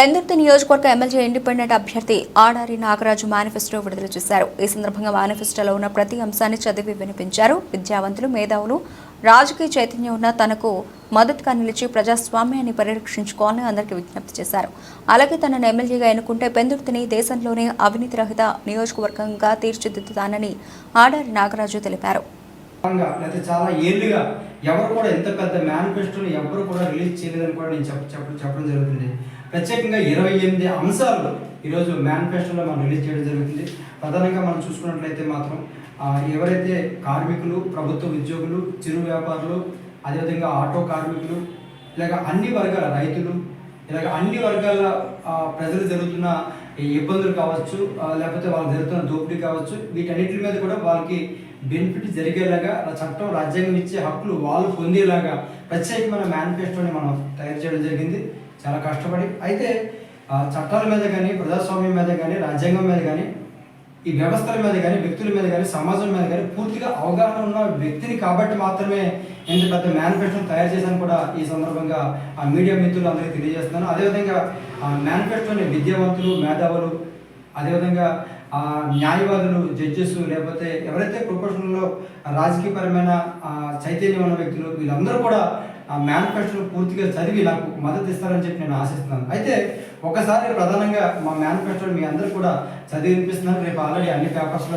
పెందుర్తి నియోజకవర్గ MLA independent అభ్యర్థి Adari Nagaraju manifesto విడుదల చేశారు. ఈ సందర్భంగా మేనిఫెస్టోలో ఉన్న ప్రతి అంశాన్ని చదివి వినిపించారు. విద్యావంతులు మేధావులు రాజకీయ చైతన్యం ఉన్న తనకు మద్దతుగా నిలిచి ప్రజాస్వామ్యాన్ని పరిరక్షించుకోవాలని అందరికీ విజ్ఞప్తి చేశారు. అలాగే తనను ఎమ్మెల్యేగా ఎన్నుకుంటే పెందుర్తిని దేశంలోనే అవినీతి రహిత నియోజకవర్గంగా తీర్చిదిద్దుతానని ఆడారి నాగరాజు తెలిపారు. చాలా ఏళ్ళుగా ఎవరు కూడా ఎంత పెద్ద మేనిఫెస్టోని ఎవరు కూడా రిలీజ్ చేయలేదని కూడా నేను చెప్ప చెప్పడం జరుగుతుంది. ప్రత్యేకంగా ఇరవై ఎనిమిది అంశాలు ఈరోజు మేనిఫెస్టోలో మనం రిలీజ్ చేయడం జరుగుతుంది. ప్రధానంగా మనం చూసుకున్నట్లయితే మాత్రం ఎవరైతే కార్మికులు ప్రభుత్వ ఉద్యోగులు చిరు వ్యాపారులు అదేవిధంగా ఆటో కార్మికులు ఇలాగ అన్ని వర్గాల రైతులు ఇలాగ అన్ని వర్గాల ప్రజలు జరుగుతున్న ఇబ్బందులు కావచ్చు లేకపోతే వాళ్ళు జరుగుతున్న దోపిడీ కావచ్చు వీటన్నిటి మీద కూడా వాళ్ళకి బెనిఫిట్ జరిగేలాగా ఆ చట్టం రాజ్యాంగం ఇచ్చే హక్కులు వాళ్ళు పొందేలాగా ప్రత్యేకమైన మేనిఫెస్టోని మనం తయారు చేయడం జరిగింది. చాలా కష్టపడి అయితే చట్టాల మీద కానీ ప్రజాస్వామ్యం మీద కానీ రాజ్యాంగం మీద కానీ ఈ వ్యవస్థల మీద కానీ వ్యక్తుల మీద కానీ సమాజం మీద కానీ పూర్తిగా అవగాహన ఉన్న వ్యక్తిని కాబట్టి మాత్రమే ఇంత పెద్ద మేనిఫెస్టోని తయారు చేశాను కూడా ఈ సందర్భంగా ఆ మీడియా మిత్రులు అందరికీ తెలియజేస్తున్నాను. అదేవిధంగా ఆ మేనిఫెస్టోని విద్యావంతులు మేధావులు అదేవిధంగా ఆ న్యాయవాదులు జడ్జెస్ లేకపోతే ఎవరైతే ప్రొఫెషన్లో రాజకీయపరమైన చైతన్యం ఉన్న వ్యక్తులు వీళ్ళందరూ కూడా ఆ మేనిఫెస్టోను పూర్తిగా చదివి నాకు మద్దతు ఇస్తారని చెప్పి నేను ఆశిస్తున్నాను. అయితే ఒకసారి ప్రధానంగా మా మేనిఫెస్టోని మీ అందరూ కూడా చదివి వినిపిస్తున్నాను రేపు ఆల్రెడీ అన్ని పేపర్స్లో